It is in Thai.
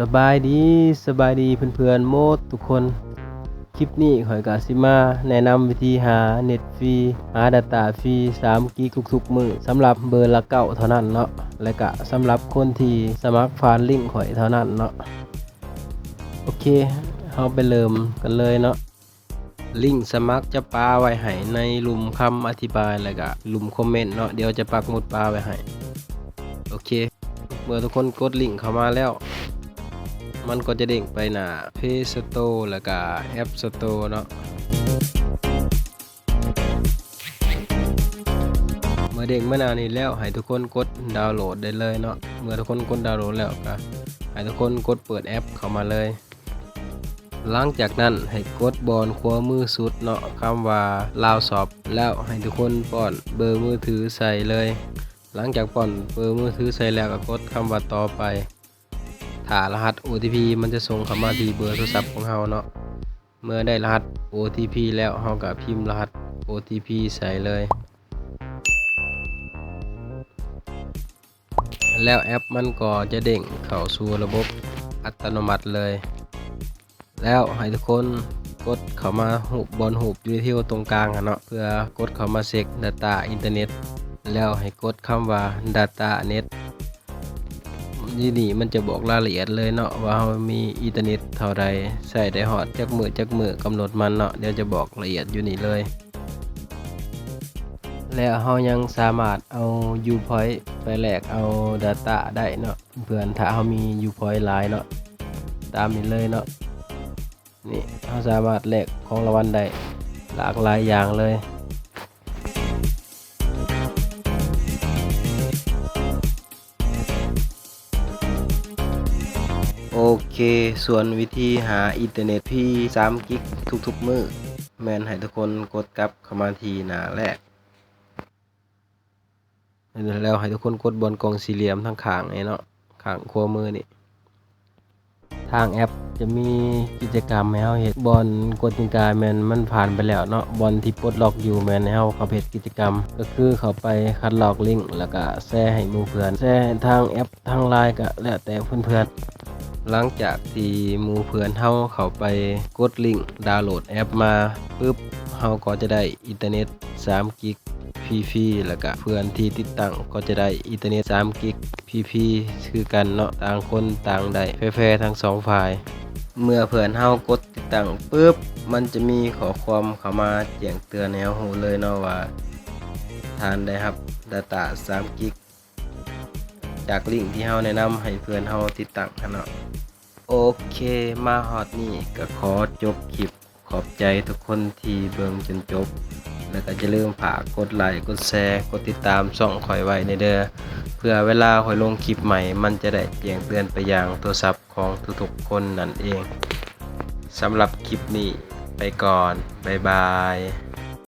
สบายดีสบายดีเพื่อนๆโมดทุกคน คลิปนี้ข่อยกาสิมา แนะนำวิธีหาเน็ตฟรีหา Data ฟรี3กิกทุกๆมือสำหรับเบอร์ละเก้าเท่านั้นเนาะและก็สำหรับคนที่สมัครผ่านลิงข่อยเท่านั้นเนาะโอเคเฮาไปเริ่มกันเลยเนาะลิงก์สมัครจะปาไว้ให้ในลุมคำอธิบายแล้วก็ลุมคอมเมนต์เนาะเดี๋ยวจะปักหมุดปาไว้ให้โอเค เมื่อทุกคนกดลิงก์เข้ามาแล้ว มันก็จะเด้งไปหน้า Play Store แล้วก็ App Store เนาะเมื่อเด้งมาหน้านี้แล้วให้ทุกคนกดดาวน์โหลดได้เลยเนาะเมื่อทุกคนกดดาวน์โหลดแล้วก็ให้ทุกคนกดเปิดแอปเข้ามาเลยหลังจากนั้นให้กดบอลขวามือสุดเนาะคำว่าลาวสอบแล้วให้ทุกคนป้อนเบอร์มือถือใส่เลย หลังจากป้อนเบอร์มือถือใส่แล้วก็กดคำว่าต่อไป ถ้ารหัส OTP มันจะส่งเข้ามาที่เบอร์โทรศัพท์ของเราเนาะ เมื่อได้รหัส OTP แล้วเราก็พิมพ์รหัส OTP ใส่เลย แล้วแอปมันก็จะเด้งเข้าสู่ระบบอัตโนมัติเลย แล้วให้ทุกคนกดเข้ามาหูบบอลหูบอยู่ที่ตรงกลางเนาะเพื่อกดเข้ามาเช็ค Data อินเทอร์เน็ตแล้วให้กดคำว่า Data Net นี่นี่มันจะบอกรายละเอียดเลยเนาะว่าเรามีอินเทอร์เน็ตเท่าใดใส่ได้ฮอดจักมือจักมือกำหนดมันเนาะเดี๋ยวจะบอกละเอียดอยู่นี่เลย แล้วเรายังสามารถเอา U-Point ไปแลกเอา Data ได้เนาะเพื่อนถ้าเรามี U-Point หลายเนาะตามนี้เลยเนาะนี่เราสามารถแลกของรางวัลได้หลากหลายอย่างเลย โอเค ส่วนวิธีหาอินเทอร์เน็ตพี่3กิกทุกๆมือแมนให้ทุกคนกดกลับเข้ามาทีหน้าแรกแล้วให้ทุกคนกดบนกล่องสี่เหลี่ยมทั้งข้างไอ้เนาะข้างขวามือนี่ทางแอปจะมีกิจกรรมให้เฮาเฮ็ดบอลกดติกาแมนมันผ่านไปแล้วเนาะบอลที่ปลดล็อกอยู่แมนให้เฮาเขาเฮ็ดกิจกรรม ก็คือเขาไปคัดลอกลิงก์แล้วก็แชร์ให้หมู่เพื่อนแชร์ทางแอปทาง LINE ก็แล้วแต่เพื่อนๆ หลังจากที่หมู่เพื่อนเฮาเข้าไปกดลิงก์ดาวน์โหลดแอปมาปึ๊บเฮาก็จะได้อินเทอร์เน็ต3กิกฟรีๆแล้วก็เพื่อนที่ติดตั้งก็จะได้อินเทอร์เน็ต3กิกฟรีๆคือกันเนาะต่างคนต่างได้แฟร์ๆทั้งสองฝ่ายเมื่อเพื่อนเฮากดติดตั้งปุ๊บมันจะมีข้อความเข้ามาแจ้งเตือนแนวหูเลยเนาะว่าทานได้ครับ Data 3กิก จากลิงก์ที่เฮาแนะนำให้เพื่อนเฮาติดตั้งเนาะโอเคมาฮอดนี่ก็ขอจบคลิปขอบใจทุกคนที่เบิ่งจนจบ แล้วก็จะลืมฝากกดไลค์กดแชร์กดติดตามช่องข่อยไว้ในเด้อเพื่อเวลาข่อยลงคลิปใหม่ มันจะได้แจ้งเตือนไปยังโทรศัพท์ของทุกๆคนนั่นเองสำหรับคลิปนี้ไปก่อน บ๊ายบาย